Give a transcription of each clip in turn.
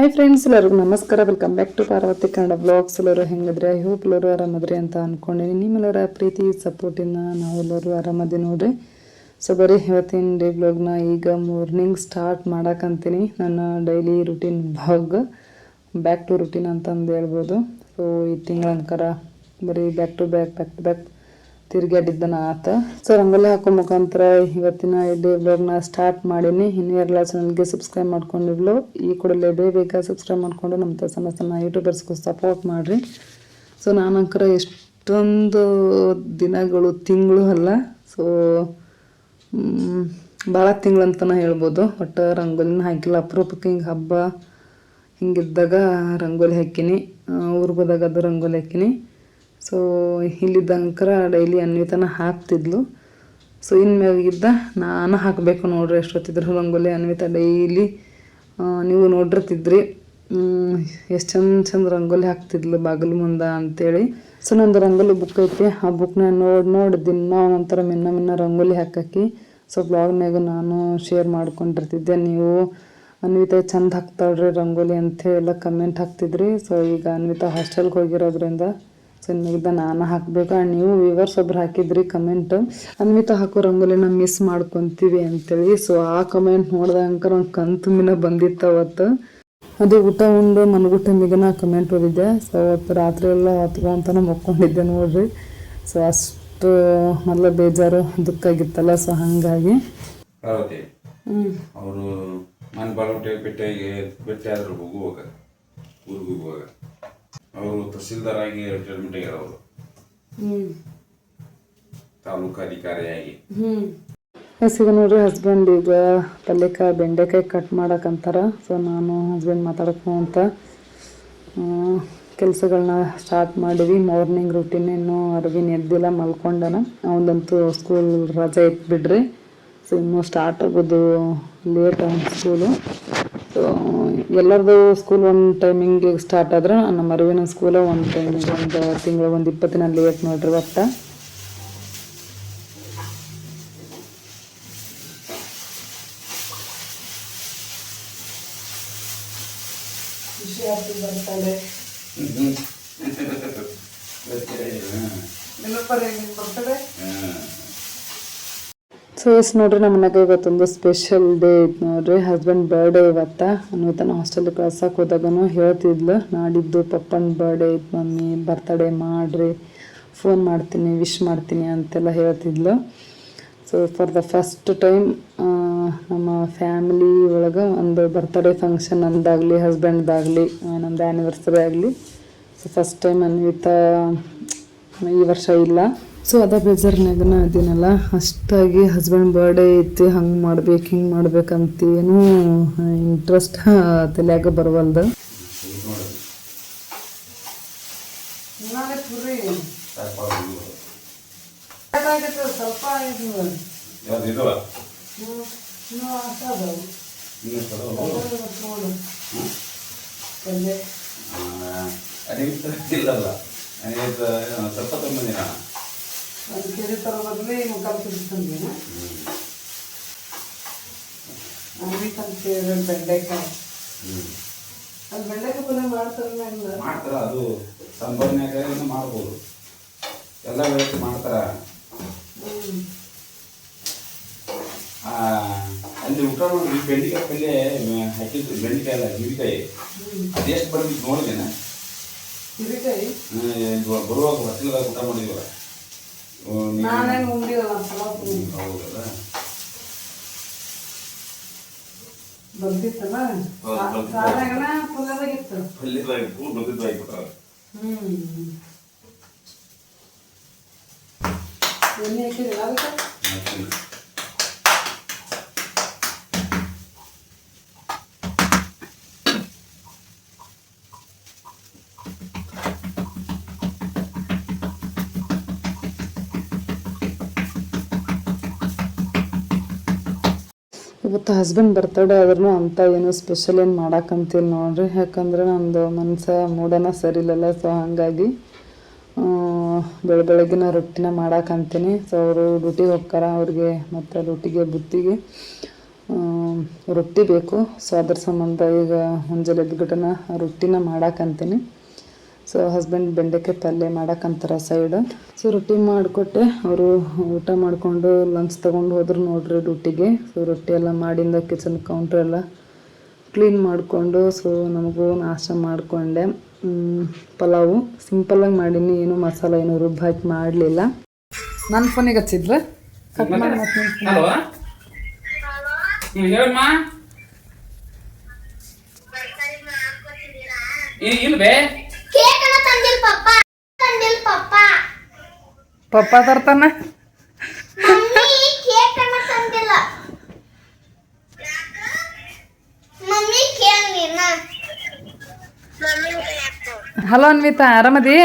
Hi friends ಎಲ್ಲರಿಗೂ ನಮಸ್ಕಾರ. Welcome back to Parvathi Kannada blogs ಎಲ್ಲರೂ ಹೆಂಗಿದ್ರೆ? ಐ ಹೋಪ್ ಎಲ್ಲರೂ ಆರಾಮದ್ರಿ ಅಂತ ಅಂದ್ಕೊಂಡಿನಿ ನಿಮ್ಮೆಲ್ಲರ ಪ್ರೀತಿ ಸಪೋರ್ಟಿನ ನಾವೆಲ್ಲರೂ ಆರಾಮದಿ ನೋಡ್ರಿ. ಸೊ ಬರೀ ಇವತ್ತಿನ ಡೇ ಬ್ಲಾಗ್ನ ಈಗ ಮಾರ್ನಿಂಗ್ ಸ್ಟಾರ್ಟ್ ಮಾಡಕ್ಕಂತೀನಿ ನನ್ನ daily routine blog back to routine ಅಂತಂದು ಹೇಳ್ಬೋದು. ಸೊ ಈ ತಿಂಗಳಂಕರ ಬರೀ back to back back to back ತಿರುಗಾಡಿದ್ದನ ಆತ. ಸೊ ರಂಗೋಲಿ ಹಾಕೋ ಮುಖಾಂತರ ಇವತ್ತಿನ ಡೇ ವ್ಲಾಗ್ನ ಸ್ಟಾರ್ಟ್ ಮಾಡೀನಿ. ಇನ್ನೂ ಯಾರೆಲ್ಲ ಚಾನಲ್ಗೆ ಸಬ್ಸ್ಕ್ರೈಬ್ ಮಾಡ್ಕೊಂಡಿರ್ಲು ಈ ಕೂಡಲೇ ಬೇಗ ಸಬ್ಸ್ಕ್ರೈಬ್ ಮಾಡ್ಕೊಂಡು ನಮ್ಮ ಸಣ್ಣ ಸಣ್ಣ ಯೂಟ್ಯೂಬರ್ಸ್ಗೂ ಸಪೋರ್ಟ್ ಮಾಡಿರಿ. ಸೊ ನಾನಂಕರ ಎಷ್ಟೊಂದು ದಿನಗಳು, ತಿಂಗಳು ಅಲ್ಲ. ಸೊ ಭಾಳ ತಿಂಗಳಂತನ ಹೇಳ್ಬೋದು. ಒಟ್ಟು ರಂಗೋಲಿನ ಹಾಕಿಲ್ಲ. ಅಪರೂಪಕ್ಕೆ ಹಿಂಗೆ ಹಬ್ಬ ಹಿಂಗಿದ್ದಾಗ ರಂಗೋಲಿ ಹಾಕಿನಿ. ಊರಿಗೆ ಹೋದಾಗ ಅದು ರಂಗೋಲಿ ಹಾಕಿನಿ. ಸೊ ಇಲ್ಲಿದ್ದಂಕರ ಡೈಲಿ ಅನ್ವಿತನ ಹಾಕ್ತಿದ್ಲು. ಸೊ ಇನ್ಮ್ಯಾಗಿದ್ದ ನಾನು ಹಾಕಬೇಕು ನೋಡ್ರಿ ಎಷ್ಟೊತ್ತಿದ್ರು ರಂಗೋಲಿ ಅನ್ವಿತ ಡೈಲಿ ನೀವು ನೋಡಿರ್ತಿದ್ರಿ. ಎಷ್ಟು ಚಂದ ಚಂದ ರಂಗೋಲಿ ಹಾಕ್ತಿದ್ಲು ಬಾಗಿಲು ಮುಂದೆ ಅಂತೇಳಿ. ಸೊ ನಂದು ರಂಗೋಲಿ ಬುಕ್ ಐತಿ. ಆ ಬುಕ್ನ ನೋಡಿ ನೋಡಿ ದಿನ ಒಂಥರ ಮಿನ್ನ ಮಿನ್ನ ರಂಗೋಲಿ ಹಾಕಿ ಸೊ ಬ್ಲಾಗ್ನಾಗ ನಾನು ಶೇರ್ ಮಾಡ್ಕೊಂಡಿರ್ತಿದ್ದೆ. ನೀವು ಅನ್ವಿತಾ ಚಂದ ಹಾಕ್ತಾಳ್ರಿ ರಂಗೋಲಿ ಅಂಥೇಳಿ ಎಲ್ಲ ಕಮೆಂಟ್ ಹಾಕ್ತಿದ್ರಿ. ಸೊ ಈಗ ಅನ್ವಿತಾ ಹಾಸ್ಟೆಲ್ಗೆ ಹೋಗಿರೋದ್ರಿಂದ ಇನ್ಮೇಲಿದ್ದ ನಾನು ಹಾಕಬೇಕು. ಆ್ಯಂಡ್ ನೀವು ವಿವರ್ಸ್ ಒಬ್ರು ಹಾಕಿದ್ರಿ ಕಮೆಂಟ್ ಅನ್ವಿತಾ ಹಾಕೋ ರಂಗೋಲಿನ ಮಿಸ್ ಮಾಡ್ಕೊತೀವಿ ಅಂತೇಳಿ. ಸೊ ಆ ಕಮೆಂಟ್ ನೋಡ್ದಂಕ ಒಂದು ಕಂತು ಮಿನ ಬಂದಿತ್ತು ಅವತ್ತು. ಅದು ಊಟ ಉಂಡು ಮನಗು ಟೈಮಿಗೆ ನಾ ಕಮೆಂಟ್ ಓದಿದ್ದೆ. ಸೊ ಇವತ್ತು ರಾತ್ರಿ ಎಲ್ಲ ಹೊತ್ಕೊಂತಾನೆ ಮಕ್ಕೊಂಡಿದ್ದೆ ನೋಡ್ರಿ. ಸೊ ಅಷ್ಟು ಮೊದಲ ಬೇಜಾರು ದುಃಖ ಆಗಿತ್ತಲ್ಲ. ಸೊ ಹಾಗಾಗಿ. ಅವರು ಮನೆ ಬಾಳ ಬೆಟ್ಟ ಬೆಟ್ಟ ಆದ್ರೆ ಹೋಗುವಾಗ ಊರಿಗೆ ಹೋಗುವಾಗ. ಅವರು ತಹಸೀಲ್ದಾರ್ ಆಗಿ ರಿಟೈರ್ಮೆಂಟ್ ಆಗ್ಯಾರ ಅವರು ತಾಲೂಕು ಅಧಿಕಾರಿಯಾಗಿ ಈಗ ನೋಡ್ರಿ ಹಸ್ಬೆಂಡ್ ಈಗ ಪಲ್ಯಕಾಯಿ ಬೆಂಡೆಕಾಯಿ ಕಟ್ ಮಾಡಕ್ಕಂತಾರ ಸೊ ನಾನು ಹಸ್ಬೆಂಡ್ ಮಾತಾಡ್ಕೊಂತ ಕೆಲಸಗಳನ್ನ ಸ್ಟಾರ್ಟ್ ಮಾಡಿವಿ. ಮಾರ್ನಿಂಗ್ ರೂಟೀನ್ ಇನ್ನೂ ಅರವಿನ ಎದ್ದಿಲ್ಲ ಮಲ್ಕೊಂಡನ. ಅವನದಂತೂ ಸ್ಕೂಲ್ ರಜೆ ಇತ್ತು ಬಿಡ್ರಿ ಸೊ ಇನ್ನೂ ಸ್ಟಾರ್ಟ್ ಆಗೋದು ಲೇಟ್ ಸ್ಕೂಲು ಸೊ ಎಲ್ಲರದು ಸ್ಕೂಲ್ ಒಂದು ಟೈಮಿಂಗ್ ಸ್ಟಾರ್ಟ್ ಆದ್ರೆ ನಮ್ಮ ಅರವಿನ ಸ್ಕೂಲ ಒಂದು ಟೈಮಿಂಗ್ ಒಂದು ತಿಂಗಳು ಒಂದು ಇಪ್ಪತ್ತಿನಲ್ಲಿ ಲೇಟ್ ನೋಡ್ರಿ ಒಟ್ಟ. ಸೊ ಎಸ್ ನೋಡ್ರಿ ನಮ್ಮ ಮನೆಗೆ ಇವತ್ತೊಂದು ಸ್ಪೆಷಲ್ ಡೇ ಇತ್ತು ನೋಡ್ರಿ. ಹಸ್ಬೆಂಡ್ ಬರ್ಡೇ ಇವತ್ತ? ಅನ್ವಿತನ ಹಾಸ್ಟೆಲ್ ಕಳ್ಸಕ್ಕೆ ಹೋದಾಗನು ಹೇಳ್ತಿದ್ಲು. ನಾಡಿದ್ದು ಪಪ್ಪನ ಬರ್ಡೇ ಇತ್ತು ಮಮ್ಮಿ. ಬರ್ತಡೇ ಮಾಡ್ರಿ. ಫೋನ್ ಮಾಡ್ತೀನಿ ವಿಶ್ ಮಾಡ್ತೀನಿ ಅಂತೆಲ್ಲ ಹೇಳ್ತಿದ್ಲು. So for the first time ನಮ್ಮ ಫ್ಯಾಮಿಲಿ ಒಳಗೆ ಒಂದು ಬರ್ತಡೇ ಫಂಕ್ಷನ್ ನಂದಾಗಲಿ ಹಸ್ಬೆಂಡ್ದಾಗಲಿ ನಮ್ದು ಆ್ಯನಿವರ್ಸರಿ ಆಗಲಿ. ಸೊ ಫಸ್ಟ್ ಟೈಮ್ ಅನ್ವಿತ, ಈ ವರ್ಷ ಇಲ್ಲ. ಸೊ ಅದ ಬೇಜಾರ್ನಾಗನ ಅದೇನಲ್ಲ, ಅಷ್ಟಾಗಿ ಹಸ್ಬೆಂಡ್ ಬರ್ಡೇ ಐತಿ, ಹಂಗೆ ಮಾಡ್ಬೇಕು, ಹಿಂಗೆ ಮಾಡ್ಬೇಕಂತ ಏನೂ ಇಂಟ್ರೆಸ್ಟ್ ತಲೆಯಾಗ ಬರವಲ್ದು. ಸ್ವಲ್ಪ ತುಂಬ ಇದಾವ ಒಂದು ಕೆರೆ ತರೋಬದ್ಲಿ ಮುಖಾಲ್ ತಿರ್ಸ್ಕೊಂಡೀನ ತಂದು ಬೆಂಡೆಕಾಯಿ. ಅದು ಬೆಂಡೆಕಾಯಿ ಪಲ್ಯ ಮಾಡ್ತಾರಲ್ಲ ಇಲ್ಲ ಮಾಡ್ತಾರ ಅದು ಸಂಭವನ್ಯಾಗ ಮಾಡ್ಬೋದು. ಎಲ್ಲ ವ್ಯವಸ್ಥೆ ಮಾಡ್ತಾರ. ಅಲ್ಲಿ ಊಟ ಮಾಡಿ ಬೆಂಡಿಕಾಯಿ ಪಲ್ಯ ಹಾಕಿದ್ರು ಬೆಂಡಿಕಾಯಿ ಅಲ್ಲ ಗಿರಿಕಾಯಿ ಅದೆಷ್ಟು ಬಂದಿದ್ದು ನೋಡಿದ್ದೇನೆ. ಹಿರಿಕಾಯಿ ಬರುವಾಗ ಹೊಟ್ಟೆಲ್ಲ ಊಟ ಮಾಡಿದ್ವಲ್ಲ. ನಾನೇನು ಹ್ಮ್, ಹೌದಲ್ಲ? ಬಂದಿತ್ತಲ್ಲ? ಪೂರ್ ಬಂದಿದ್ದು ಆಗಿಬಿಟ್ಟಾವ ಹ್ಮ್. ಎಣ್ಣೆ ಹಾಕಿದಿಲ್ಲ ಅದಕ್ಕೆ? ಇವತ್ತು ಹಸ್ಬೆಂಡ್ ಬರ್ತಡೆ ಆದ್ರೂ ಅಂತ ಏನು ಸ್ಪೆಷಲ್ ಏನು ಮಾಡಾಕಂತೀನಿ ನೋಡ್ರಿ. ಯಾಕಂದ್ರೆ ನಂದು ಮನಸ್ಸು ಮೂಡನ ಸರಿ ಇಲ್ಲಲ್ಲ ಸೊ ಹಾಗಾಗಿ ಬೆಳ, ಬೆಳಗಿನ ರೊಟ್ಟಿನ ಮಾಡಕ್ಕಂತೀನಿ ಸೊ ಅವರು ಡ್ಯೂಟಿಗೆ ಹೋಗ್ತಾರ, ಅವ್ರಿಗೆ ಮತ್ತು ರೊಟ್ಟಿಗೆ ಬುತ್ತಿಗೆ ರೊಟ್ಟಿ ಬೇಕು. ಸೊ ಅದ್ರ ಸಂಬಂಧ ಈಗ ಮುಂಜಾನೆ ಎದ್ಬಿಟ್ಟನ ರೊಟ್ಟಿನ ಮಾಡಾಕಂತೀನಿ. ಸೊ ಹಸ್ಬೆಂಡ್ ಬೆಂಡೆಕಾಯಿ ಪಲ್ಯ ಮಾಡಕ್ಕಂತಾರೆ ಸೈಡ್ ಸೊ ರೊಟ್ಟಿ ಮಾಡಿಕೊಟ್ಟೆ. ಅವರು ಊಟ ಮಾಡಿಕೊಂಡು ಲಂಚ್ ತೊಗೊಂಡು ಹೋದ್ರು ನೋಡ್ರಿ ಡ್ಯೂಟಿಗೆ. ಸೊ ರೊಟ್ಟಿ ಎಲ್ಲ ಮಾಡಿಂದ ಕಿಚನ್ ಕೌಂಟ್ರ್ ಎಲ್ಲ ಕ್ಲೀನ್ ಮಾಡಿಕೊಂಡು ಸೊ ನಮಗೂ ನಾಷ್ಟ ಮಾಡಿಕೊಂಡೆ. ಪಲಾವು. ಸಿಂಪಲಾಗಿ ಮಾಡೀನಿ. ಏನು ಮಸಾಲ ಏನು ರುಬ್ಬಿ ಹಾಕಿ ಮಾಡಲಿಲ್ಲ ನನ್ನ ಫೋನಿಗೆ ಹಚ್ಚಿದ್ರೆ? ಮತ್ತೆ ಹಲೋ ಹ್ಞೂ ಹೇಳಮ್ಮ ಇ- ಇಲ್ವೇ ಕೇಕ್ ಅನ್ನ ತಂದಿಲ್ ಪಪ್ಪ ತಂದಿಲ್ ಪಪ್ಪ ಪಪ್ಪ ತರ್ತಾನ? ಹಲೋ ಅನ್ವಿತಾ ಆರಾಮದಿ?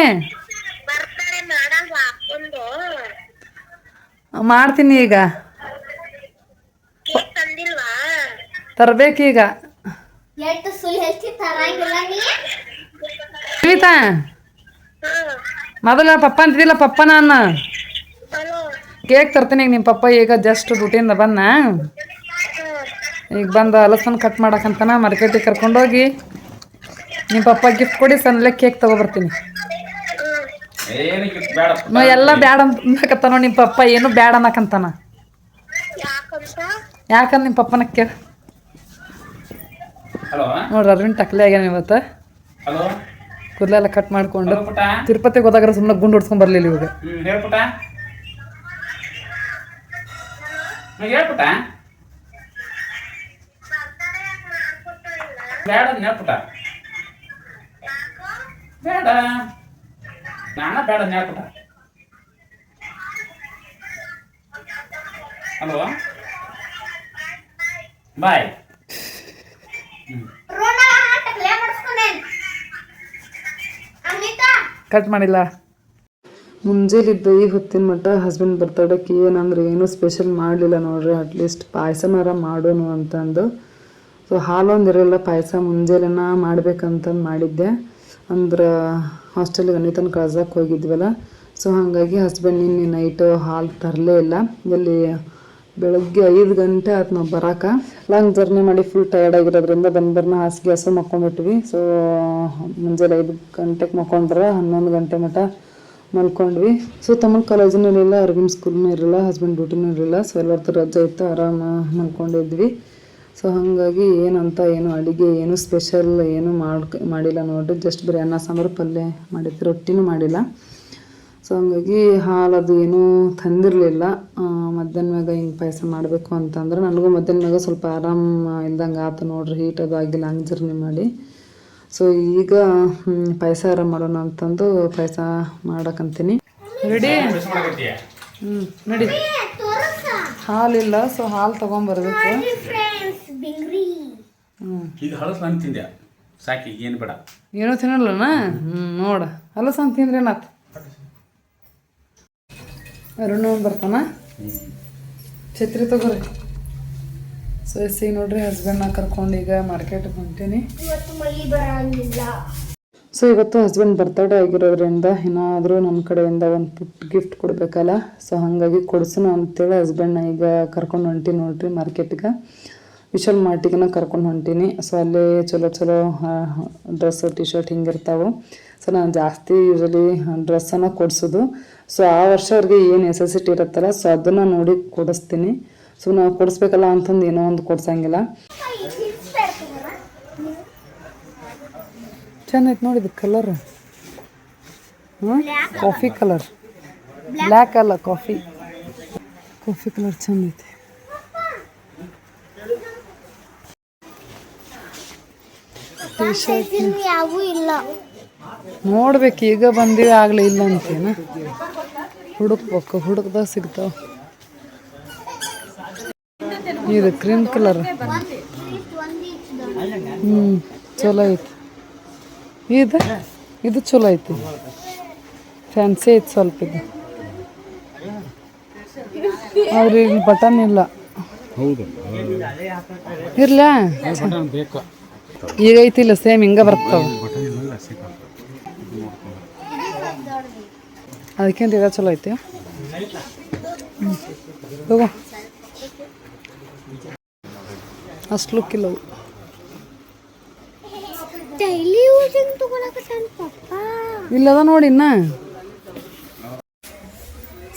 ಮಾಡ್ತೀನಿ ಈಗ. ಕೇಕ್ ತಂದಿಲ್ವಾ? ತರ್ಬೇಕೀಗ. ಎಷ್ಟು ಸುಳ್ಳು ಹೇಳ್ತಿ ತರಂಗಿಲ್ಲ ನೀ? ಅನ್ವಿತಾ ಮೊದಲ ಪಪ್ಪ ಅಂತಿದ್ದಿಲ್ಲ ಪಪ್ಪ ನಾನ ಕೇಕ್ ತರ್ತೀನಿ ಈಗ ನಿಮ್ಮ ಪಪ್ಪ ಈಗ ಜಸ್ಟ್ ಡ್ಯೂಟಿಯಿಂದ ಬನ್ನ ಈಗ ಬಂದು ಅಲಸನ್ ಕಟ್ ಮಾಡಕ್ಕಂತನ ಮಾರ್ಕೆಟಿಗೆ ಕರ್ಕೊಂಡೋಗಿ ನಿಮ್ಮ ಪಪ್ಪ ಗಿಫ್ಟ್ ಕೊಡಿ ಸಣ್ಣಲೆ ಕೇಕ್ ತಗೊಬರ್ತೀನಿ ಏನಕ್ಕೆ ಬೇಡ ನಾ ಎಲ್ಲ ಬ್ಯಾಡ ಅನ್ನಕತ್ತಾನೋ ನಿಮ್ಮ ಪಪ್ಪ ಏನು ಬ್ಯಾಡ ಅನ್ನಕಂತಾನ. ಯಾಕಂತ? ಯಾಕಂದ್ರೆ ನಿಮ್ಮ ಪಪ್ಪನ ಕೇಳ ನೋಡ್ರಿ ಅರವಿಂದ್ ಟಕ್ಲೆ ಆಗ್ಯಾನ ಇವತ್ತು. ಹಲೋ. ಕೂದಲೆಲ್ಲ ಕಟ್ ಮಾಡ್ಕೊಂಡು ಹಲೋ ಪುಟ. ತಿರುಪತಿಗೆ ಹೋದಾಗ ಸುಮ್ಮನೆ ಗುಂಡು ಹೊಡ್ಸ್ಕೊಂಡ್ ಬರ್ಲಿಲ್ಲ ಇವಾಗ. ಹ್ಞೂ ಹೇಳ ಪುಟ. ಹ್ಞೂ ಹೇಳ ಪುಟ. ಬೇಡ ಹೇಳ ಪುಟ. ಬೇಡ. ನಾನ ಬೇಡ ಹೇಳ ಪುಟ. ಹಲೋ. ಬಾಯ್. ರೋಣ ಕಟ್ ಮಾಡಿಲ್ಲ. ಮುಂಜಾನೆ ಈ ಹೊತ್ತಿನ ಮಟ್ಟ ಹಸ್ಬೆಂಡ್ ಬರ್ತಡಕ್ಕೆ ಏನಂದ್ರೆ ಏನು ಸ್ಪೆಷಲ್ ಮಾಡಲಿಲ್ಲ ನೋಡ್ರಿ ಅಟ್ಲೀಸ್ಟ್ ಪಾಯಸನಾರ ಮಾಡೋನು ಅಂತಂದು. ಸೊ ಹಾಲೊಂದು ಇರಲ್ಲ ಪಾಯಸ ಮುಂಜಾನೆನ ಮಾಡ್ಬೇಕಂತಂದು ಮಾಡಿದ್ದೆ. ಅಂದ್ರೆ ಹಾಸ್ಟೆಲ್ ಅನಿತನ ಕಳ್ಸಕ್ಕೆ ಹೋಗಿದ್ವಲ್ಲ. ಸೊ ಹಾಗಾಗಿ ಹಸ್ಬೆಂಡ್ ನಿನ್ನೆ ನೈಟು ಹಾಲು ತರಲೇ ಇಲ್ಲ. ಎಲ್ಲಿ ಬೆಳಗ್ಗೆ ಐದು ಗಂಟೆ ಆಯ್ತು ನಾವು ಬರಾಕ. ಲಾಂಗ್ ಜರ್ನಿ ಮಾಡಿ ಫುಲ್ ಟಯರ್ಡ್ ಆಗಿರೋದ್ರಿಂದ ಬಂದ್ಬರ್ನ ಹಾಸಿಗೆ ಹಸು ಮಕ್ಕೊಂಡ್ಬಿಟ್ವಿ. ಸೊ ಮುಂಜಾನೆ ಐದು ಗಂಟೆಗೆ ಮಕ್ಕೊಂಡ್ರೆ ಹನ್ನೊಂದು ಗಂಟೆ ಮಟ್ಟ ಮಲ್ಕೊಂಡ್ವಿ. ಸೊ ತಮ್ಮ ಕಾಲೇಜಿನೂ ಇರಲಿಲ್ಲ, ಅರವಿಂದ್ ಸ್ಕೂಲ್ನೂ ಇರಲಿಲ್ಲ ಹಸ್ಬೆಂಡ್ ಡ್ಯೂಟಿನೂ ಇರಲಿಲ್ಲ. ಸೊ ಎಲ್ಲರದ್ದು ರಜೆ ಇತ್ತು, ಆರಾಮ ಮಲ್ಕೊಂಡಿದ್ವಿ ಸೊ ಹಾಗಾಗಿ ಏನಂತ ಏನು ಅಡುಗೆ ಏನು ಸ್ಪೆಷಲ್ ಏನು ಮಾಡ್ ಮಾಡಿಲ್ಲ ನೋಡಿ ಜಸ್ಟ್ ಬರೀ ಅನ್ನ, ಸಾಂಬಾರು, ಪಲ್ಯ ಮಾಡಿದ್ದು, ರೊಟ್ಟಿನೂ ಮಾಡಿಲ್ಲ. ಸೊ ಹಂಗಾಗಿ ಹಾಲು ಅದು ಏನೂ ತಂದಿರಲಿಲ್ಲ. ಮಧ್ಯಾಹ್ನ ಮ್ಯಾಗ ಹಿಂಗೆ ಪಾಯಸ ಮಾಡಬೇಕು ಅಂತಂದ್ರೆ ನನಗೂ ಮಧ್ಯಾಹ್ನ ಮ್ಯಾಗ ಸ್ವಲ್ಪ ಆರಾಮ ಇಲ್ದಂಗೆ ಆತು ನೋಡ್ರಿ ಹೀಟ್ ಅದು ಆಗಿ ಲಾಂಗ್ ಜರ್ನಿ ಮಾಡಿ. ಸೊ ಈಗ ಪಾಯಸ ಆರಾಮ ಮಾಡೋಣ ಅಂತಂದು ಪಾಯಸ ಮಾಡಕ್ಕಂತೀನಿ ರೆಡಿ? ಹ್ಞೂ ನಡಿ. ತೋರಸ ಹಾಲಿಲ್ಲ ಸೊ ಹಾಲು ತೊಗೊಂಬರ್ಬೇಕು. ಫ್ರೆಂಡ್ಸ್ ಬಿಂಗ್ರಿ. ಹ್ಞೂ ಸಾಕಿ ಏನು ಬೇಡ. ಏನೋ ತಿನ್ನಲ್ಲನ? ಹ್ಞೂ ನೋಡ. ಹಲಸ ಅಂತ ತಿಂದ್ರೆ ಏನಾತು ಅರುಣ ಬರ್ತಾನ? ಛತ್ರಿ ತಗೋರಿ. ಸೊ ಎಸ್ಸಿ ನೋಡ್ರಿ ಹಸ್ಬೆಂಡ್ನ ಕರ್ಕೊಂಡು ಈಗ ಮಾರ್ಕೆಟ್ ಹೊಂಟೀನಿ. ಸೊ ಇವತ್ತು ಹಸ್ಬೆಂಡ್ ಬರ್ತಡೇ ಆಗಿರೋದ್ರಿಂದ ಏನಾದರೂ ನಮ್ಮ ಕಡೆಯಿಂದ ಒಂದು ಪುಟ್ ಗಿಫ್ಟ್ ಕೊಡಬೇಕಲ್ಲ? ಸೊ ಹಾಗಾಗಿ ಕೊಡ್ಸೋಣ ಅಂತೇಳಿ ಹಸ್ಬೆಂಡ್ನ ಈಗ ಕರ್ಕೊಂಡು ಹೊಂಟೀನಿ ನೋಡ್ರಿ ಮಾರ್ಕೆಟ್ಗೆ ವಿಶಾಲ್ ಮಾರ್ಟಿಗೆನ ಕರ್ಕೊಂಡು ಹೊಂಟೀನಿ. ಸೊ ಅಲ್ಲಿ ಚಲೋ ಚಲೋ ಡ್ರೆಸ್ಸು ಟಿ ಶರ್ಟ್ ಹಿಂಗಿರ್ತಾವೆ. ಸೊ ನಾನು ಜಾಸ್ತಿ ಯೂಶಲಿ ಡ್ರೆಸ್ಸನ್ನು ಕೊಡಿಸೋದು. ಸೊ ಆ ವರ್ಷ ಅವ್ರಿಗೆ ಏನು ನೆಸೆಸಿಟಿ ಇರುತ್ತಲ್ಲ ಸೊ ಅದನ್ನು ನೋಡಿ ಕೊಡಿಸ್ತೀನಿ. ಸೊ ನಾವು ಕೊಡಿಸ್ಬೇಕಲ್ಲ ಅಂತಂದು ಏನೋ ಒಂದು ಕೊಡ್ಸಂಗಿಲ್ಲ. ಚೆಂದ ಐತೆ ನೋಡಿದ ಕಲರ್ ಹ್ಞೂ ಕಾಫಿ ಕಲರ್ ಬ್ಲ್ಯಾಕ್ ಅಲ್ಲ ಕಾಫಿ ಕಾಫಿ ಕಲರ್ ಚಂದ ಐತೆ ಟಿ ಶರ್ಟ್ ಯಾವೂ ಇಲ್ಲ. ನೋಡ್ಬೇಕು ಈಗ ಬಂದಿವಿ ಆಗಲೇ ಇಲ್ಲ ಅಂತೇನ? ಹುಡುಕ್ಬೇಕು ಹುಡುಕ್ದಾಗ ಸಿಗ್ತಾವ. ಇದು ಕ್ರೀಮ್ ಕಲರ್ ಹ್ಞೂ ಚಲೋ ಐತಿ. ಇದು? ಇದು ಚಲೋ ಐತಿ. ಫ್ಯಾನ್ಸಿ ಐತಿ ಸ್ವಲ್ಪ ಇದು. ಆದ್ರೆ ಇಲ್ಲಿ ಬಟನ್ ಇಲ್ಲ. ಇರ್ಲ? ಈಗ ಐತಿಲ್ಲ ಸೇಮ್ ಹಿಂಗ ಬರ್ತಾವ. ಅದಕ್ಕಿಂತ ಇದೆ ಚಲೋ ಐತಿ. ಹ್ಮ್. ಅಷ್ಟು ಲುಕ್ ಇಲ್ಲವು ಇಲ್ಲದ ನೋಡಿ ಇನ್ನ.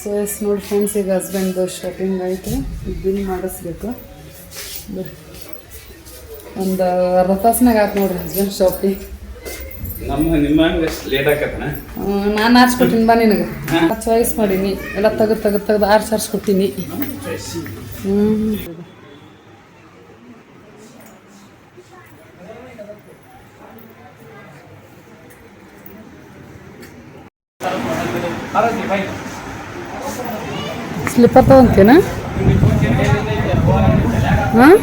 ಸೊ ಎಸ್ ನೋಡಿ ಫ್ರೆಂಡ್ಸ್ ಈಗ ಹಸ್ಬೆಂಡ್ದು ಶಾಪಿಂಗ್ ಆಯಿತು. ಬಿಲ್ ಮಾಡಿಸ್ಬೇಕು. ಒಂದು ಅರ್ಧ ತಾಸ್ನಾಗ ಆಯ್ತು ನೋಡಿರಿ ಹಸ್ಬೆಂಡ್ ಶಾಪಿಂಗ್ ನಮ್ಮ ನಿಮ್ಮ ಲೇಟ್ ಆಕತ್ತನ ನಾನು ಆರಿಸ್ಕೊಟ್ಟಿನಿ ಬಾ ನಿನಗೆ. ಚಾಯ್ಸ್ ಮಾಡೀನಿ. ಎಲ್ಲ ತೆಗೆದು ತೆಗೆದು ತೆಗೆದು ಆರ್ಸ್ ಆರ್ಸ್ಕೊಟ್ಟಿನಿ ಹ್ಞೂ ಸ್ಲಿಪ್ಪರ್ ತಗೊಂತೀನ ಹಾಂ?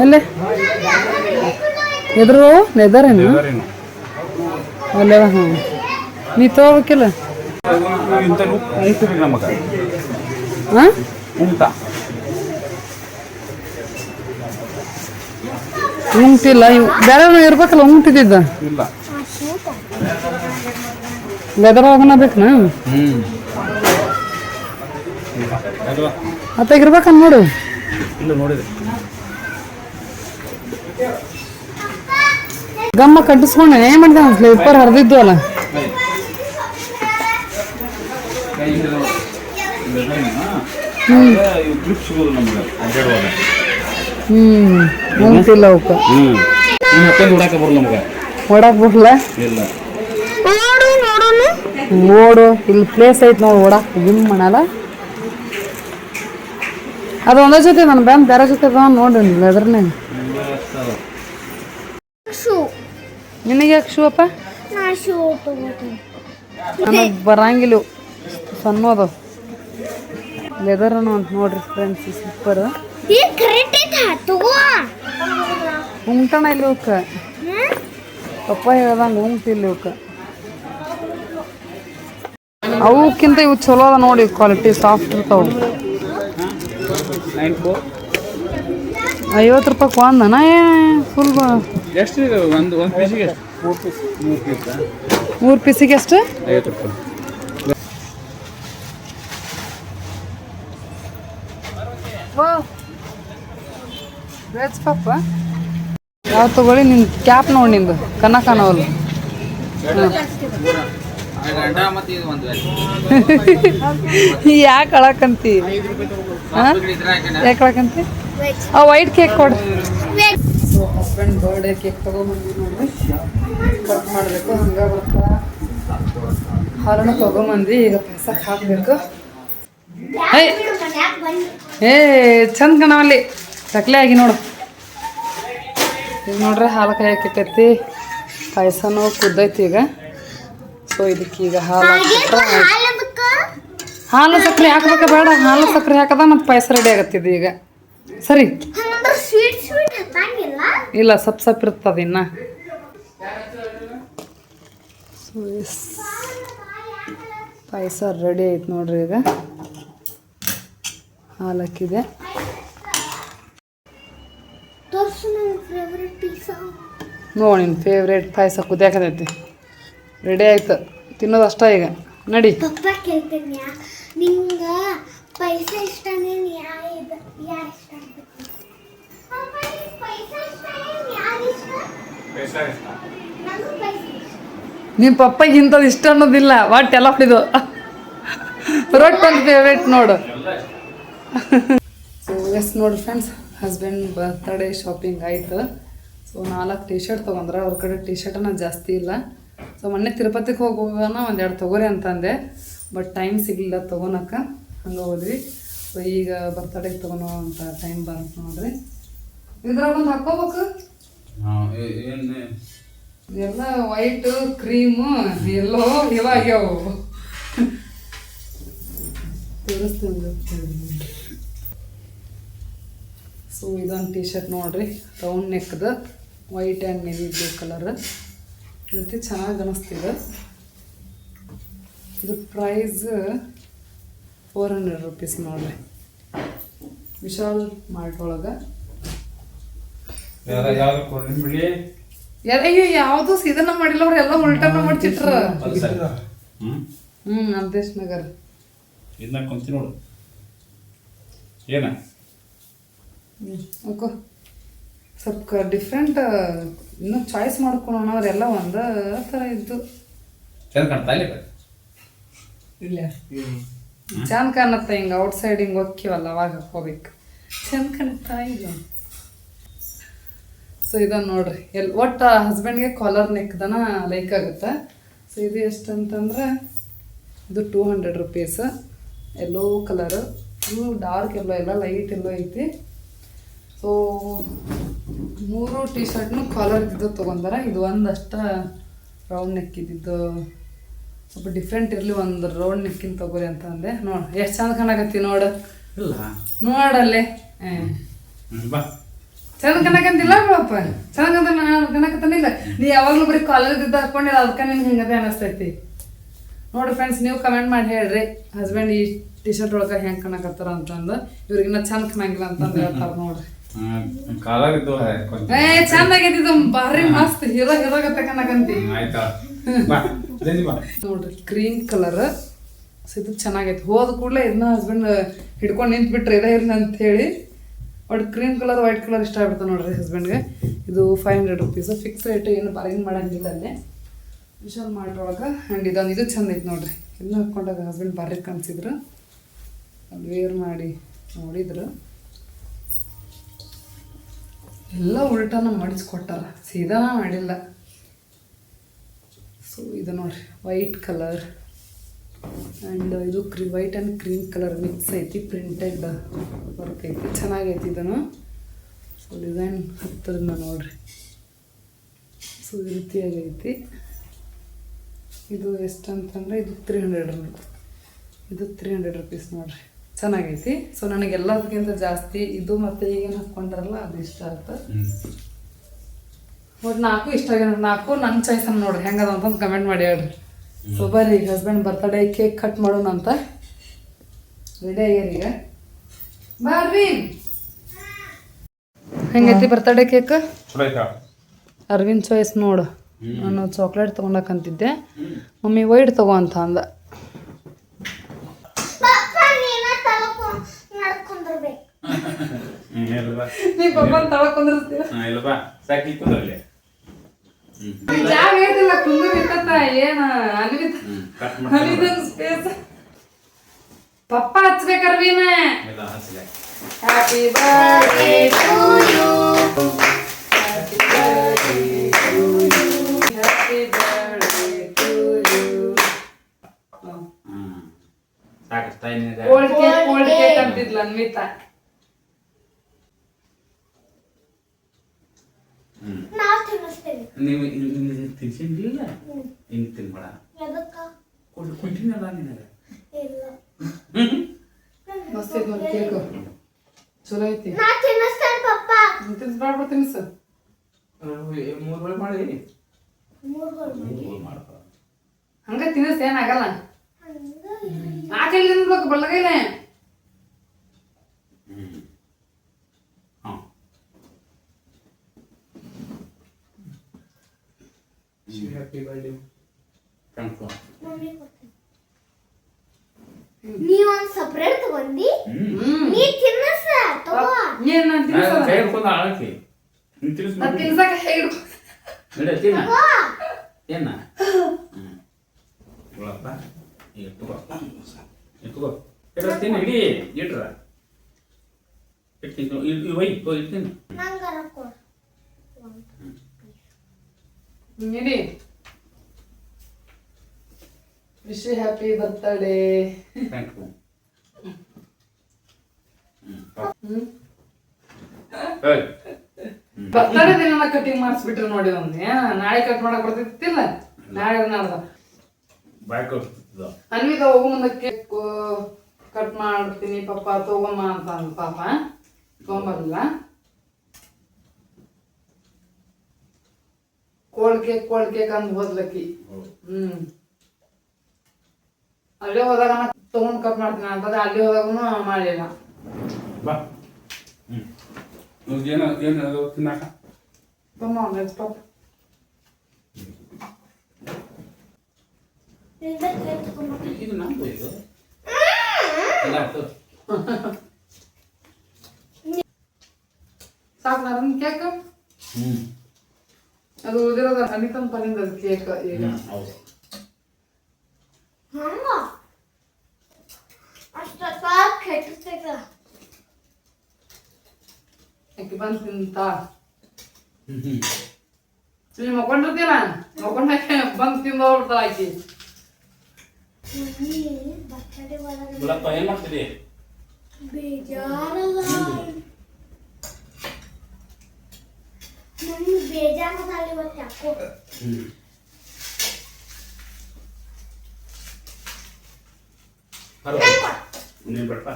ಅಲ್ಲೇ ಎದ್ರು ಲೆದರೇನು ಅಲ್ಲೇ ಹಾಂ ನೀ ತಗೋಬೇಕಿಲ್ಲ? ಹಾಂ ಉಂಟ ಉಂಟಿಲ್ಲ, ಇವು ಬೇರೆ ಇರ್ಬೇಕಲ್ಲ ಉಂಟಿದ್ದ ಲೆದರ್ ಒಳಗನ ಬೇಕನ ಹ್ಮ್ ಅಲ್ವಾ ಅತ್ತಾಗ ನೋಡು ಗಮ್ಮ ಕಟ್ಟಿಸ್ಕೊಂಡೆ ಏನ್ ಅನ್ಸ್ಲಿ? ಸ್ಲೀಪರ್ ಹರಿದಿದ್ದು ಅಲ್ಲ. ಹ್ಞೂ ಮತ್ತೆ ನೋಡಕ್ಕೆ ಓಡಾಕ್ ಬಿಡ್ಲ ಓಡು ಇಲ್ಲಿ ಪ್ಲೇಸ್ ಐತ್ ನೋಡು ಓಡಾಕ್. ಜಿಮ್ ಮಾಡಲ್ಲ? ಅದು ಒಂದೇ ಜೊತೆ ನನ್ನ ಬ್ಯಾನ್ ಬೇರೆ ಜೊತೆ ಬಂದು ನೋಡಿ ಲೆದರ್ನಾಗ ಶೂ. ನಿನಗೆ ಯಾಕೆ ಶೂ ಅಪ್ಪ? ನನಗೆ ಬರಂಗಿಲ್ಲ. ಇವು. ಸಣ್ಣ ಅದಾವ ಲೆದರ್ ಅಂತ ನೋಡ್ರಿ ಫ್ರೆಂಡ್ಸ್ ಸೂಪರ್ ಉಂಟಣ ಇಲ್ಲಿ ಇವಕ್ಕ ಪಪ್ಪ ಹೇಳ್ದಂಗೆ ಉಂಟಿಲ್ಲ ಇವಕ್ಕ ಅವಕ್ಕಿಂತ ಇವು ಚಲೋ ಅದ ನೋಡಿ ಕ್ವಾಲಿಟಿ ಸಾಫ್ಟ್ ಇರ್ತಾವ. ನೈನ್ ಫೋರ್ ಐವತ್ತು ರೂಪಾಯಿ ಒಂದನ ಏ ಫುಲ್ ಎಷ್ಟು ಇದೆ ಒಂದು ಒಂದು ಪೀಸಿಗೆ ಎಷ್ಟು? ಮೂರು ಪೀಸ್ ಮೂರು ಪೀಸ್ ಮೂರು ಪೀಸಿಗೆ ಎಷ್ಟು? ಐವತ್ತು ರೂಪಾಯಿ. ವೆಜ್ ಪಪ್ಪ ಯಾವ ತಗೊಳ್ಳಿ ನಿನ್ ಕ್ಯಾಪ್ ನೋಡಿ ನಿಂದು. ಕನ್ನ ಕಾಣವಲ್ಲ ಯಾಕೆ ಅಳಕಂತಿ? ಯಾಕೆ ಅಳಕಂತಿ? ಆ ವೈಟ್ ಕೇಕ್ ಕೊಡು. ಹಸ್ಬೆಂಡ್ ಬರ್ಡೇ ಕೇಕ್ ತಗೊಂಬಂದ್ವಿ ನೋಡ್ರಿ ಕಟ್ ಮಾಡಬೇಕು ಹಂಗೆ ಬರ್ತಾ ಹಾಲನ್ನು ತಗೊಂಬಂದ್ವಿ ಈಗ ಹಾಕಬೇಕು. ಏ ಚಂದ ಕಣವಲ್ಲಿ ಚಕ್ಲೆ ಆಗಿ ನೋಡು. ಈಗ ನೋಡ್ರಿ ಹಾಲು ಕಾಯಕಿಟ್ಟೈತಿ ಪಾಯಸನೂ ಕುದ್ದೈತಿ ಈಗ. ಸೊ ಇದಕ್ಕೆ ಈಗ ಹಾಲು ಹಾಕ್ಬಿಟ್ರೆ ಹಾಲು ಸಕ್ಕರೆ ಹಾಕ್ಬೇಕ ಬೇಡ ಹಾಲು ಸಕ್ಕರೆ ಹಾಕದ ಮತ್ತು ಪಾಯಸ ರೆಡಿ ಆಗತ್ತಿದೆ ಈಗ. ಸರಿ. ಇಲ್ಲ ಸಪ್ ಸಪ್ ಇರ್ತದ ಇನ್ನ. ಪಾಯಸ ರೆಡಿ ಆಯ್ತು ನೋಡ್ರಿ ಈಗ. ಹಾಲು ಹಾಕಿದೆ. ನೋಡಿ ನಿನ್ನ ಫೇವ್ರೇಟ್ ಪಾಯಸ ಕುದಿಯಾಕತೈತಿ. ರೆಡಿ ಆಯ್ತು. ತಿನ್ನೋದು ಅಷ್ಟ ಈಗ. ನಡಿ. ಪಪ್ಪ ಕೇಳ್ತೀನಿ ನಿಂಗ ಪೈಸಾ ಇಷ್ಟನೇ ಯಾ ಇದು? ಯಾ ಇಷ್ಟ ಪಪ್ಪ ನಿಂಗ್ ಪೈಸಾ ಇಷ್ಟನೇ ಯಾರು ಇಷ್ಟ? ನಂಗೂ ಪೈಸಾ ಇಷ್ಟ. ನಿಮ್ಮ ಪಪ್ಪಗೆ ಇಂಥದ್ದು ಇಷ್ಟ ಅನ್ನೋದಿಲ್ಲ. ಒಟ್ಟು ಎಲ್ಲ ಹೊಡಿದು? ರೊಟ್ಟಿ ಒಂದು ಫೇವ್ರೇಟ್ ನೋಡು. ಸೊ ಎಸ್ ನೋಡಿ ಫ್ರೆಂಡ್ಸ್ ಹಸ್ಬೆಂಡ್ ಬರ್ತ್ಡೇ ಶಾಪಿಂಗ್ ಆಯ್ತು. ಸೊ ನಾಲ್ಕು ಟಿ ಶರ್ಟ್ ತೊಗೊಂಡ್ರೆ. ಅವ್ರ ಕಡೆ ಟಿ ಶರ್ಟನ್ನು ಜಾಸ್ತಿ ಇಲ್ಲ. ಸೊ ಮೊನ್ನೆ ತಿರುಪತಿಗೆ ಹೋಗುವಾಗ ಒಂದೆರಡು ತೊಗೋರಿ ಅಂತಂದೆ ಬಟ್ ಟೈಮ್ ಸಿಗಲಿಲ್ಲ ತೊಗೊಳಕ್ಕೆ ಹಂಗೆ ಹೋದ್ವಿ. ಸೊ ಈಗ ಬರ್ತಡೇಗೆ ತೊಗೊಳೋ ಅಂತ ಟೈಮ್ ಬಂತು ನೋಡ್ರಿ. ಇದ್ರಾಗ ಒಂದು ಹಾಕೋಬೇಕು ಎಲ್ಲ ವೈಟ್ ಕ್ರೀಮು ಎಲ್ಲೋ ಇವಾಗ್ಯಾವು ಸೊ ಇದೊಂದು ಟಿ ಶರ್ಟ್ ನೋಡ್ರಿ round ನೆಕ್ದು white and navy blue colour ರೀತಿ ಚೆನ್ನಾಗಿ ಅನಿಸ್ತಿದೆ ಇದು ಪ್ರೈಸ್ ಫೋರ್ ಹಂಡ್ರೆಡ್ ರುಪೀಸ್ ನೋಡ್ರಿ. ವಿಶಾಲ್ ಮಾರ್ಟ್ ಒಳಗೆ. ಅಯ್ಯೋ ಯಾವುದು ಇದನ್ನ ಮಾಡಿಲ್ಲ ಅವ್ರು ಎಲ್ಲ ಉಲ್ಟನ ಮಾಡ್ತಿಟ್ರ. ಹ್ಮ್ ಅಂದೇಶ್ ನಗರ್. ಇದನ್ನ ಕೊಂತಿ ನೋಡು. ಏನ? ಸ್ವಲ್ಪ ಡಿಫ್ರೆಂಟ್ ಇನ್ನೂ ಚಾಯ್ಸ್ ಮಾಡ್ಕೊಳೋಣ ಅವರೆಲ್ಲ ಒಂದು ಥರ ಇದ್ದು. ಚಂದ ಕಾಣ್ತಾ ಇಲ್ಲ ಇಲ್ಲ. ಚಂದ ಕಾಣತ್ತೆ ಹಿಂಗೆ ಔಟ್ ಸೈಡ್ ಹಿಂಗೆ ಹೋಗ್ತೀವಲ್ಲ ಅವಾಗ ಹಾಕೋಬೇಕು ಚಂದ ಕಾಣುತ್ತಾ ಇಲ್ಲ. ಸೊ ಇದನ್ನ ನೋಡ್ರಿ. ಎಲ್ ಒಟ್ಟು ಹಸ್ಬೆಂಡ್ಗೆ ಕಾಲರ್ ನೆಕ್ದನ ಲೈಕ್ ಆಗುತ್ತೆ. ಸೊ ಇದು ಎಷ್ಟಂತಂದ್ರೆ ಇದು two hundred rupees yellow colour full dark yellow ಎಲ್ಲ ಲೈಟ್ ಎಲ್ಲೋ ಐತಿ. ಸೊ ಮೂರು ಟಿ ಶರ್ಟ್ನು ಕಾಲರ್ ಇದ್ದು ತೊಗೊಂಡಾರ ಇದು ಒಂದಷ್ಟು ರೌಂಡ್ ನೆಕ್ ಇದ್ದಿದ್ದು ಸ್ವಲ್ಪ ಡಿಫ್ರೆಂಟ್ ಇರಲಿ ಒಂದು ರೌಂಡ್ ನೆಕ್ಕಿನ ತಗೋರಿ ಅಂತ ಅಂದೆ. ನೋಡು ಎಷ್ಟು ಚಂದ ಕಾಣಕತ್ತಿ ನೋಡು. ಇಲ್ಲ. ನೋಡಲ್ಲೇ. ಚಂದ ಕಣಕಂತಿಲ್ಲ ಬಿಡಪ್ಪ. ಚಂದ ಕಣಕತ್ತಾನಿಲ್ಲ ನೀ ಯಾವಾಗಲೂ ಬರೀ ಕಾಲರ್ ಇದ್ದ ಹಾಕೊಂಡಿಲ್ಲ ಅದಕ್ಕೆ ನಿನ್ಗೆ ಹಿಂಗದೆ ಅನಿಸ್ತೈತಿ. ನೋಡಿ ಫ್ರೆಂಡ್ಸ್ ನೀವು ಕಮೆಂಟ್ ಮಾಡಿ ಹೇಳ್ರಿ. ಹಸ್ಬೆಂಡ್ ಈ ಟಿ ಶರ್ಟ್ ಒಳಗೆ ಹೆಂಗೆ ಕಣಕತ್ತಾರ ಅಂತಂದು. ಇವ್ರಿಗಿನ್ನ ಚಂದ ಕಣಂಗಿಲ್ಲ ಅಂತಂದು ಹೇಳ್ತಾರೆ ನೋಡ್ರಿ. ಕಾಲಾಗ ಇದು ಏ ಚಂದ ಆಗೈತಿ ಇದು. ಭಾರಿ ಮಸ್ತ್ ಹೀರೋ ಹೀರೋ ಗತ್ತಕನಕಂತಿ ಆಯ್ತಾ? ಬಾ ಜಲ್ದಿ ಬಾ. ನೋಡ್ರಿ ಕ್ರೀಮ್ ಕಲರ್ ಇದು ಚೆನ್ನಾಗೈತಿ. ಹೋದ ಕೂಡಲೇ ಇದನ್ನ ಹಸ್ಬೆಂಡ್ ಹಿಡ್ಕೊಂಡು ನಿಂತ್ಬಿಟ್ರೆ ಇದೇ ಇರ್ಲಿ ಅಂತ ಹೇಳಿ ಒಟ್ಟು ಕ್ರೀಮ್ ಕಲರ್ ವೈಟ್ ಕಲರ್ ಇಷ್ಟ ಆಗ್ಬಿಡ್ತಾವೆ ನೋಡ್ರಿ ಹಸ್ಬೆಂಡ್ಗೆ ಇದು five hundred rupees fix rate ಏನು ಬಾರ್ಗಿನ್ ಮಾಡಂಗಿಲ್ಲ ಅಲ್ಲೇ. ವಿಶಾಲ್ ಮಾಡ್ರೊಳಗೆ ಆ್ಯಂಡ್ ಇದೊಂದು ಇದು ಚಂದ ಐತೆ ನೋಡ್ರಿ. ಎಲ್ಲ ಹಾಕೊಂಡಾಗ ಹಸ್ಬೆಂಡ್ ಬಾರಿ ಕಾಣಿಸಿದ್ರು. ಅದು ವೇರ್ ಮಾಡಿ ನೋಡಿದ್ರು. ಎಲ್ಲ ಉಲ್ಟಾನ ಮಾಡಿಸ್ಕೊಟ್ಟಾರ. ಸೀದಾ ಮಾಡಿಲ್ಲ. ಸೊ ಇದು ನೋಡ್ರಿ ವೈಟ್ ಕಲರ್ ಆ್ಯಂಡ್ ಇದು ಕ್ರೀ white and cream colour mix ಐತಿ ಪ್ರಿಂಟೆಡ್ ವರ್ಕ್ ಐತಿ ಚೆನ್ನಾಗೈತಿ ಇದನ್ನು. ಸೊ ಡಿಸೈನ್ ಹತ್ತರಿಂದ ನೋಡ್ರಿ. ಸೊ ಈ ಐತಿ ಇದು ಎಷ್ಟು ಅಂತಂದರೆ ಇದು ತ್ರೀ ಹಂಡ್ರೆಡ್ ಇದು ತ್ರೀ ಹಂಡ್ರೆಡ್ ರುಪೀಸ್ ನೋಡ್ರಿ. ಚೆನ್ನಾಗೈತಿ. ಸೊ ನನಗೆ ಎಲ್ಲದಕ್ಕಿಂತ ಜಾಸ್ತಿ ಇದು ಮತ್ತು ಈಗೇನು ಹಾಕ್ಕೊಂಡ್ರಲ್ಲ ಅದು ಇಷ್ಟ ಆಯ್ತು ಒಟ್ಟು ನಾಲ್ಕು ಇಷ್ಟ ಆಗ್ಯಾವ ನಾಲ್ಕು ನನ್ನ ಚಾಯ್ಸ್ ಅನ್ನ ನೋಡ್ರಿ. ಹೆಂಗದ ಅಂತಂದು ಕಮೆಂಟ್ ಮಾಡಿ ಹೇಳ್ರಿ. ಸೊ ಬರ್ರಿ ಈಗ ಹಸ್ಬೆಂಡ್ ಬರ್ತಡೇ ಕೇಕ್ ಕಟ್ ಮಾಡೋಣ ಅಂತ. ರೆಡಿ ಆಗ್ಯಾರ ಈಗ? ಬರ್ರಿ. ಹೆಂಗೈತಿ birthday cake Arvind Aravind choice ನೋಡು. ನಾನು ಚಾಕ್ಲೇಟ್ ತೊಗೊಂಡಕ್ಕಂತಿದ್ದೆ ಮಮ್ಮಿ ವೈಟ್ ತಗೋ ಅಂತ ಅಂದ ಪಪ್ಪ ನೀನ ತಲಕು ನೀ ತಳ ಇಲ್ಲ ಬಾ. ಸಾಕಿ ಕುಂದ್ರಲ್ಲಿ ಹ್ಮ್. ಜಾಗ ಐತಿಲ್ಲ ಕುಂದ್ರ ಇತ್ತ ಏನ ಅನ್ವಿತ ಅನ್ವಿತನ್ ಸ್ಪೇಸ್ ಪಪ್ಪ ಹಚ್ಬೇಕ ಅರ್ವಿನ ಇಲ್ಲ ಹಸಿಲೆ happy birthday to you happy birthday cold cake cold cake ಅಂತಿದ್ಲ Anvita. ಹ್ಮ್. ನಾವು ತಿನ್ನಿಸ್ತೇವೆ. ನೀವು ತಿನ್ಸಿಲ್ಲ ಇನ್ನು ತಿನ್ಬೇಡ. ಎದಕ್ಕ? ಕೊಟ್ಟು ಕೊಟ್ಟಿನಲ್ಲ ನಿನಗೆ? ಇಲ್ಲ. ಮಸ್ತ್ ಐತಿ ನೋಡಿ ಕೇಕ್. ಚಲೋ ಐತಿ. ನಾ ತಿನ್ನಿಸ್ತೇನೆ ಪಪ್ಪ. ತಿನ್ಸ್ಬಾರ್ದು ತಿನ್ಸು ಮೂರು ವೇಳೆ ಮಾಡಿ. ಮೂರು ಹಂಗ ತಿನ್ನಿಸ್ ಏನಾಗಲ್ಲ ಹಂಗ ಆ ಕೈಲಿ ತಿನ್ಬೇಕು ಹಾಂ. Happy birthday thank you mummy ಕೊಡ್ತೀನಿ ನೀ ಒಂದ್ ಸಪ್ರೇಟ್ ತಗೊಂಡಿ ನೀ ತಗೋ. ನಾನ್ ಕೈ ಆಳಕ್ಕೆ ಹೇಗೆ ನಡೆ ತಿನ್ನ. ಏನ ಇಟ್ಕೋ ಇಟ್ಕೋ ಇಟ್ರ ತಿನ್ನು ಇಡಿ ಇಟ್ರ. ಇಡ್ತೀನಿ ಇದು ಒಯ್ ಒಯ್ ಇಡ್ತೀನಿ. ನಂಗಾರ ಕೊಡು ಇಡಿ. Wish happy birthday. Thank you birthday ದಿನ ಕಟಿಂಗ್ ಮಾಡಿಸ್ಬಿಟ್ರು ನೋಡಿ ಒಂದು ನಾಳೆ ಕಟ್ ಮಾಡಕ್ ಬರ್ತಿತ್ತಿಲ್ಲ? ನಾಳೆ ನಾಡ್ದ. ಬಾಯ್ ಕೊಡ್ತಿದ್ದ ಅನ್ವಿತ ಹೋಗು ಮುಂದಕ್ಕೆ ಕಟ್ ಮಾಡ್ತೀನಿ ಪಪ್ಪ ತಗೊಂಬ ಅಂತ ಅಂದ ಪಾಪ. ತಗೊಂಬಲ್ಲ ಕೋಲ್ಡ್ ಕೇಕ್ ಕೋಲ್ಡ್ ಕೇಕ್ ಅಂದ್ ಹೋದ್ಲಕ್ಕಿ. ಹ್ಮ್. ಅಲ್ಲೇ ಹೋದಾಗ ತಗೊಂಡ್ ಕಟ್ ಮಾಡ್ತೀನಿ ಅಂತಂದ್ರೆ ಅಲ್ಲಿ ಹೋದಾಗನು ಮಾಡಿಲ್ಲ ಏನು ಏನು ತಿನ್ನಾಕ? ತಮ್ಮ ಪಾಪ ನಿಂದ ಕೇಕ್ ತಗೊಂಡ್ಬಿಟ್ಟು ಇದು ನಮ್ದು ಇದು ಇಲ್ಲ ಆಯ್ತು ಸಾಕು ನನ್ನ ಕೇಕ್ ಹ್ಞೂ ಅದು ಉಳಿದಿರೋದು ಅನಿತನ್ ಪನಿಂದ ಕೇಕ್ ಈಗ ಹೌದು ಹಂಗ ಅಷ್ಟ ಕೆಟ್ಟಿರ್ತೈತ ಆಕಿ ಬಂದು ತಿಂತ ಹ್ಞೂ ಹ್ಞೂ ನೀವು ಮಕ್ಕೊಂಡಿರ್ತೀರ ಮಕ್ಕೊಂಡಾಕೆ ಬಂದು ತಿಂದು ಹೋಗ್ಬಿಡ್ತಾಳ ಆಕಿ ಮಮ್ಮಿ ಬರ್ತಡೇ ಒಳಗೆ ಗುಳಪ್ಪ ಏನು ಮಾಡ್ತೀರಿ ಬೇಜಾರಲ್ಲ ಮಮ್ಮಿ ಬೇಜಾರದ ಇವತ್ತು ಯಾಕೋ ಹ್ಞೂ ಹಲೋ ನೀವು ಬಿಡಪ್ಪ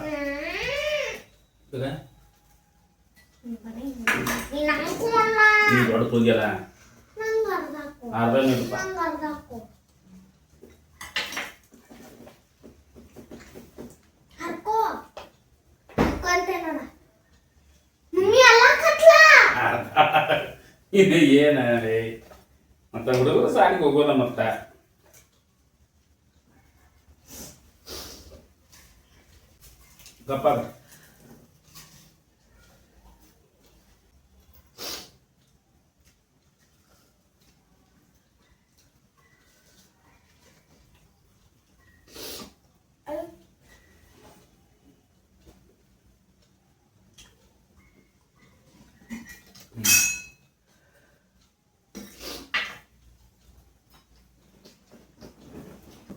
ನೀ ನಂಗೆ ಕೊಡಲ್ಲ ನೀವು ದೊಡ್ಡ ಹೋಗ್ಯಲ್ಲ ನಂಗೆ ಅರ್ಧ ಹಾಕು ಅರ್ಧ ನೀಡಪ್ಪ ನಂಗೆ ಅರ್ಧ ಹಾಕು ಹರ್ಕೋ ಹರ್ಕೊಂತೆ ನೋಡ ಮಮ್ಮಿ ಅಲ್ಲ ಕತ್ಲ ಇದು ಏನ ಮತ್ತೆ ಹುಡುಗರು ಸಾಲಿಗೆ ಹೋಗೋದ ಮತ್ತ? ಗಪ್ಪ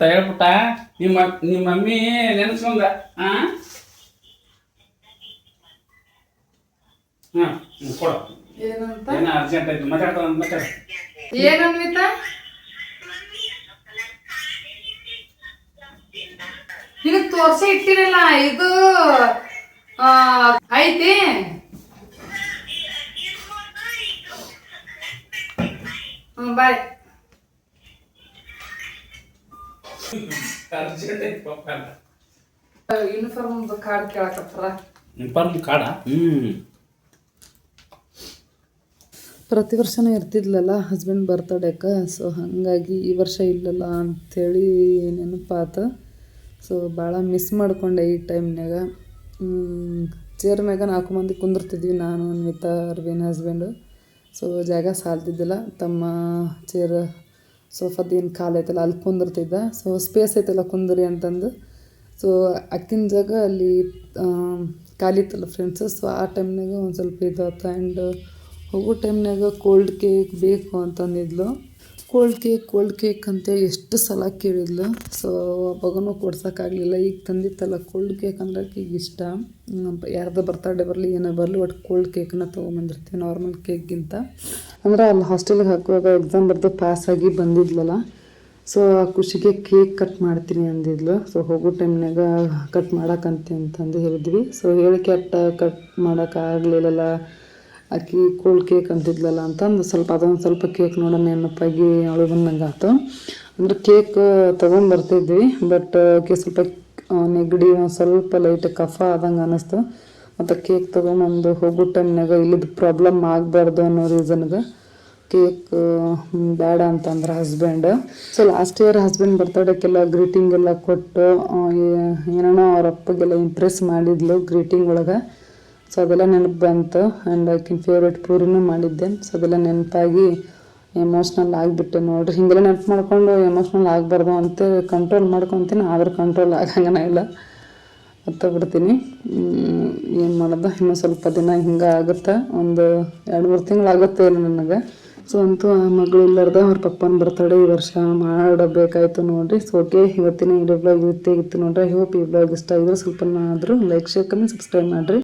ಹೇಳ್ಬಿಟ್ಟ ನಿಮ್ಮ ನಿಮ್ಮ ಮಮ್ಮಿ ನೆನೆಸ್ಕೊಂಡ ಹಾ ಹಾ ಕೊಡು. ಏನಂತ? ಏನ ಅರ್ಜೆಂಟ್ ಐತಿ ಮಾತಾಡ್ತಾರ ಮಾತಾಡ. ಏನನ್ವಿತ? ಈಗ ತೋರ್ಸಿ ಇಟ್ಟಿರಲ್ಲ ಇದು ಆ, ಐತಿ ಹ್ಮ್ ಬಾಯ್ ಅರ್ಜೆಂಟ್ ಐತಿ ಪಾಪ ಯೂನಿಫಾರ್ಮ್ ಕಾರ್ಡ್ ಕೇಳಕತ್ತಾರ? ಇನ್ಫಾರ್ಮ್ ಕಾಡ ಹ್ಮ್. ಪ್ರತಿ ವರ್ಷನೂ ಇರ್ತಿದ್ಲಲ್ಲ ಹಸ್ಬೆಂಡ್ ಬರ್ತಡೇಕ ಸೊ ಹಾಗಾಗಿ ಈ ವರ್ಷ ಇಲ್ಲಲ್ಲ ಅಂಥೇಳಿ ನೆನಪಾತ. ಸೊ ಭಾಳ ಮಿಸ್ ಮಾಡ್ಕೊಂಡೆ ಈ ಟೈಮ್ನಾಗ ಚೇರ್ ಮ್ಯಾಗ ನಾಲ್ಕು ಮಂದಿ ಕುಂದಿರ್ತಿದ್ವಿ ನಾನು ಅನ್ವಿತಾ ಅರ್ವಿನ್ ಹಸ್ಬೆಂಡು ಸೊ ಜಾಗ ಸಾಲ್ತಿದ್ದಿಲ್ಲ. ತಮ್ಮ ಚೇರ್ ಸೋಫಾದ ಏನು ಕಾಲು ಐತಲ್ಲ ಅಲ್ಲಿ ಕುಂದಿರ್ತಿದ್ದ. ಸೊ ಸ್ಪೇಸ್ ಐತಲ್ಲ ಕುಂದ್ರಿ ಅಂತಂದು. ಸೊ ಅಕ್ಕಿನ ಜಾಗ ಅಲ್ಲಿ ಖಾಲಿ ಇತ್ತಲ್ಲ ಫ್ರೆಂಡ್ಸು ಸೊ ಆ ಟೈಮ್ನಾಗ ಒಂದು ಸ್ವಲ್ಪ ಇದಾಯ್ತು ಆ್ಯಂಡ್ ಹೋಗೋ ಟೈಮ್ನಾಗ ಕೋಲ್ಡ್ ಕೇಕ್ ಬೇಕು ಅಂತಂದಿದ್ಲು ಕೋಲ್ಡ್ ಕೇಕ್ ಕೋಲ್ಡ್ ಕೇಕ್ ಅಂತ ಎಷ್ಟು ಸಲ ಕೇಳಿದ್ಲು. ಸೊ ಅವಾಗೂ ಕೊಡ್ಸೋಕ್ಕಾಗಲಿಲ್ಲ. ಈಗ ತಂದಿತ್ತಲ್ಲ ಕೋಲ್ಡ್ ಕೇಕ್ ಅಂದ್ರೆ ಈಗ ಇಷ್ಟ. ಯಾರ್ದು ಬರ್ತಡೇ ಬರಲಿ, ಏನೋ ಬರಲಿ, ಒಟ್ಟು ಕೋಲ್ಡ್ ಕೇಕ್ನ ತೊಗೊಂಬಂದಿರ್ತೀವಿ, ನಾರ್ಮಲ್ ಕೇಕ್ಗಿಂತ. ಅಂದ್ರೆ ಅಲ್ಲಿ ಹಾಸ್ಟೆಲ್ಗೆ ಹಾಕುವಾಗ ಎಕ್ಸಾಮ್ ಬರೆದು ಪಾಸ್ ಆಗಿ ಬಂದಿದ್ಲಲ್ಲ. ಸೊ ಆ ಖುಷಿಗೆ ಕೇಕ್ ಕಟ್ ಮಾಡ್ತೀನಿ ಅಂದಿದ್ಲು. ಸೊ ಹೋಗೋ ಟೈಮ್ನಾಗ ಕಟ್ ಮಾಡೋಕ್ಕಂತೆ ಅಂತಂದು ಹೇಳಿದ್ವಿ. ಸೊ ಹೇಳಿಕೆ ಅಟ್ಟ ಕಟ್ ಮಾಡೋಕ್ಕಾಗಲಿಲ್ಲಲ್ಲ ಆಕಿ ಕೋಲ್ಡ್ ಕೇಕ್ ಅಂತಿದ್ಲಲ್ಲ ಅಂತಂದು ಸ್ವಲ್ಪ ಅದೊಂದು ಸ್ವಲ್ಪ ಕೇಕ್ ನೋಡೋಣ ಏನಪ್ಪಾಗಿ ಅವಳು ಬಂದಂಗೆ ಆಯ್ತು ಅಂದ್ರೆ ಕೇಕ್ ತೊಗೊಂಬರ್ತಿದ್ವಿ ಬಟ್ ಆಕೆ ಸ್ವಲ್ಪ ನೆಗಡಿ ಒಂದು ಸ್ವಲ್ಪ ಲೈಟ್ ಕಫ ಆದಂಗೆ ಅನ್ನಿಸ್ತು ಮತ್ತು ಕೇಕ್ ತೊಗೊಂಬಂದು ಹೋಗೋ ಟೈಮ್ನಾಗ ಇಲ್ಲಿದ್ದು ಪ್ರಾಬ್ಲಮ್ ಆಗಬಾರ್ದು ಅನ್ನೋ ರೀಸನ್ಗೆ ಕೇಕ್ ಬೇಡ ಅಂತಂದ್ರೆ husband so last year husband ಬರ್ತಡೇಗೆಲ್ಲ greeting ಎಲ್ಲ ಕೊಟ್ಟು ಏನೋ ಅವ್ರ ಅಪ್ಪಗೆಲ್ಲ ಇಂಪ್ರೆಸ್ ಮಾಡಿದ್ಲು ಗ್ರೀಟಿಂಗ್ ಒಳಗೆ. ಸೊ ಅದೆಲ್ಲ ನೆನಪು ಬಂತು ಆ್ಯಂಡ್ ಆಕಿನ ಫೇವ್ರೆಟ್ ಪೂರಿನೂ ಮಾಡಿದ್ದೆ. ಸೊ ಅದೆಲ್ಲ ನೆನಪಾಗಿ ಎಮೋಷ್ನಲ್ ಆಗಿಬಿಟ್ಟೆ ನೋಡ್ರಿ. ಹಿಂಗೆಲ್ಲ ನೆನಪು ಮಾಡ್ಕೊಂಡು ಎಮೋಷ್ನಲ್ ಆಗಬಾರ್ದು ಅಂತ ಕಂಟ್ರೋಲ್ ಮಾಡ್ಕೊತೀನಿ, ಆದ್ರೆ ಕಂಟ್ರೋಲ್ ಆಗಂಗನ ಇಲ್ಲ. ಹತ್ತೋಗ್ಬಿಡ್ತೀನಿ ಬಿಡ್ತೀನಿ ಏನು ಮಾಡೋದು? ಇನ್ನೂ ಸ್ವಲ್ಪ ದಿನ ಹಿಂಗೆ ಆಗುತ್ತೆ? ಒಂದು ಎರಡು ಮೂರು ತಿಂಗಳಾಗುತ್ತೆ ನನಗೆ. ಸೊ ಅಂತೂ ಆ ಮಗಳು ಇಲ್ಲಾರ್ದ ಅವ್ರ ಪಪ್ಪನ ಬರ್ತಾಳೆ ಈ ವರ್ಷ ಮಾಡಬೇಕಾಯ್ತು ನೋಡಿರಿ. ಸೊ ಓಕೆ ಇವತ್ತಿನ ಈ ಬ್ಲಾಗ್ ಇತ್ತು ನೋಡ್ರಿ ಹೋಪ್ ಈ ಬ್ಲಾಗ್ ಇಷ್ಟ ಆಗಿದ್ರೆ ಸ್ವಲ್ಪ ಆದರೂ ಲೈಕ್ ಶೇರ್ ಕಮ್ಮಿ ಸಬ್ಸ್ಕ್ರೈಬ್ ಮಾಡಿರಿ.